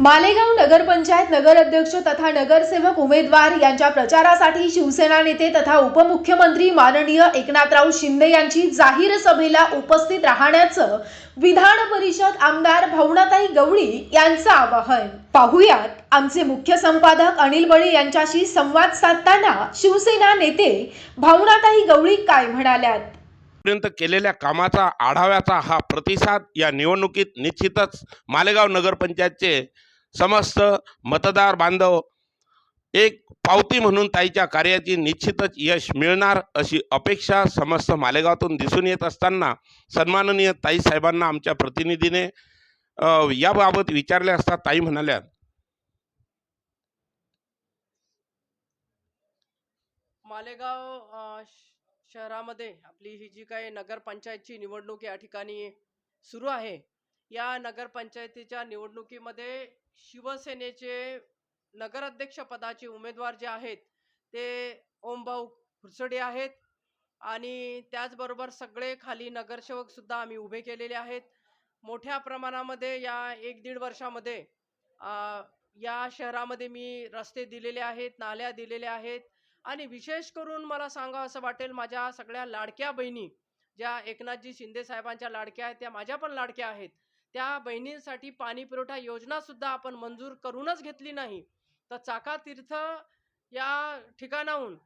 मालेगाव नगरपंचायत नगर अध्यक्ष तथा नगरसेवक उमेदवार यांच्या प्रचारासाठी शिवसेना नेते तथा उपमुख्यमंत्री माननीय एकनाथराव शिंदे यांची जाहीर सभेला उपस्थित राहण्याचं विधान परिषद आमदार भवनाताई गवळी यांचं आवाहन. पाहुयात आमचे मुख्य संपादक अनिल बळे यांच्याशी संवाद साधताना शिवसेना नेते भावनाताई गवळी काय म्हणाल्यात? पर्यंत केलेल्या कामाचा आढाव्याचा हा प्रतिसाद या निवडणुकीत निश्चितच मालेगाव नगरपंचायतचे समस्त मतदार बांधव एक पावती म्हणून ताईच्या कार्याची निश्चितच यश मिळणार अशी अपेक्षा समस्त मालेगावातून दिसून येत असताना सन्माननीय ताई साहेबांना आमच्या प्रतिनिधीने याबाबत विचारले असता ताई म्हणाल्या मालेगाव श- शहरामध्ये आपली ही जी काही नगरपंचायतची निवडणूक या ठिकाणी सुरू आहे या नगरपंचायतीच्या निवडणुकीमध्ये शिवसेनेचे नगराध्यक्षपदाचे उमेदवार जे आहेत ते ओमभाऊ खुरसडे आहेत. आणि त्याचबरोबर सगळे खाली नगरसेवकसुद्धा आम्ही उभे केलेले आहेत. मोठ्या प्रमाणामध्ये या एक दीड वर्षामध्ये या शहरामध्ये मी रस्ते दिलेले आहेत नाल्या दिलेल्या आहेत. आणि विशेष करून मला सांगा असं वाटेल माझ्या सगळ्या लाडक्या बहिणी ज्या एकनाथजी शिंदे साहेबांच्या लाडक्या आहेत त्या माझ्या पण लाडक्या आहेत. त्या बहिणींसाठी पाणी पुरवठा योजना सुद्धा आपण मंजूर करूनच घेतली नाही. तर चाका तीर्थ या ठिकाणाहून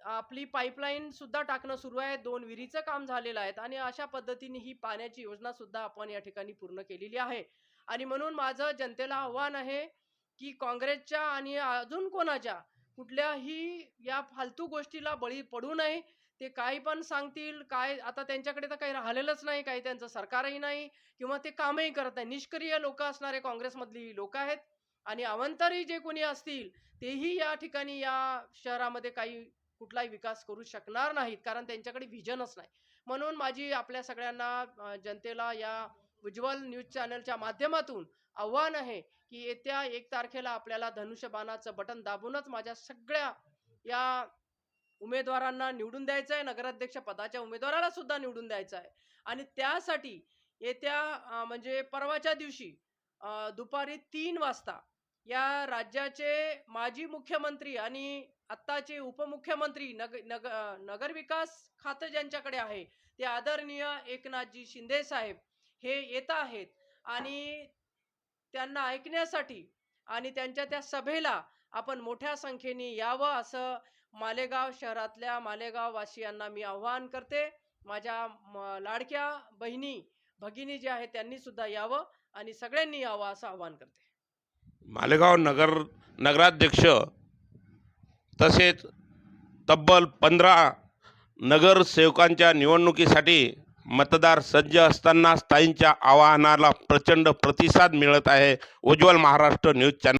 आपली पाईपलाईन सुद्धा टाकणं सुरू आहे. दोन विहिरीचं काम झालेलं आहे आणि अशा पद्धतीने ही पाण्याची योजना सुद्धा आपण या ठिकाणी पूर्ण केलेली आहे. आणि म्हणून माझं जनतेला आव्हान आहे की काँग्रेसच्या आणि अजून कोणाच्या कुठल्याही या फालतू गोष्टीला बळी पडू नये. ते काही पण सांगतील काय आता त्यांच्याकडे तर काही राहिलेलंच नाही काही त्यांचं सरकारही नाही किंवा ते कामही करत नाही. निष्क्रिय लोक असणारे काँग्रेसमधली लोक आहेत आणि अवंतरी जे कोणी असतील तेही या ठिकाणी या शहरामध्ये काही कुठलाही विकास करू शकणार नाहीत कारण त्यांच्याकडे व्हिजनच नाही. म्हणून माझी आपल्या सगळ्यांना जनतेला या उज्ज्वल न्यूज चॅनलच्या माध्यमातून आव्हान आहे की येत्या एक तारखेला आपल्याला धनुष्यबाणाचं बटन दाबूनच माझ्या सगळ्या या उमेदवारांना निवडून द्यायचं आहे नगराध्यक्ष पदाच्या उमेदवाराला सुद्धा निवडून द्यायचं आहे आणि त्यासाठी येत्या म्हणजे परवाच्या दिवशी दुपारी तीन वाजता या राज्याचे माजी मुख्यमंत्री आणि आत्ताचे उपमुख्यमंत्री नग नग नगरविकास खातं ज्यांच्याकडे आहे ते आदरणीय एकनाथजी शिंदे साहेब हे येत आहेत. आणि त्यांना ऐकण्यासाठी आणि त्यांच्या त्या सभेला आपण मोठ्या संख्येने यावं असं मालेगाव शहरातल्या मालेगाव वासियांना मी आव्हान करते. माझ्या म- लाडक्या बहिणी भगिनी जे आहेत त्यांनी सुद्धा यावं आणि सगळ्यांनी यावं असं आव्हान करते. मालेगाव नगर नगराध्यक्ष तसेच तब्बल पंधरा नगरसेवकांच्या निवडणुकीसाठी मतदार सज्ज असताना स्थायींच्या आवाहनाला प्रचंड प्रतिसाद मिळत आहे. Ujjwal Maharashtra news channel.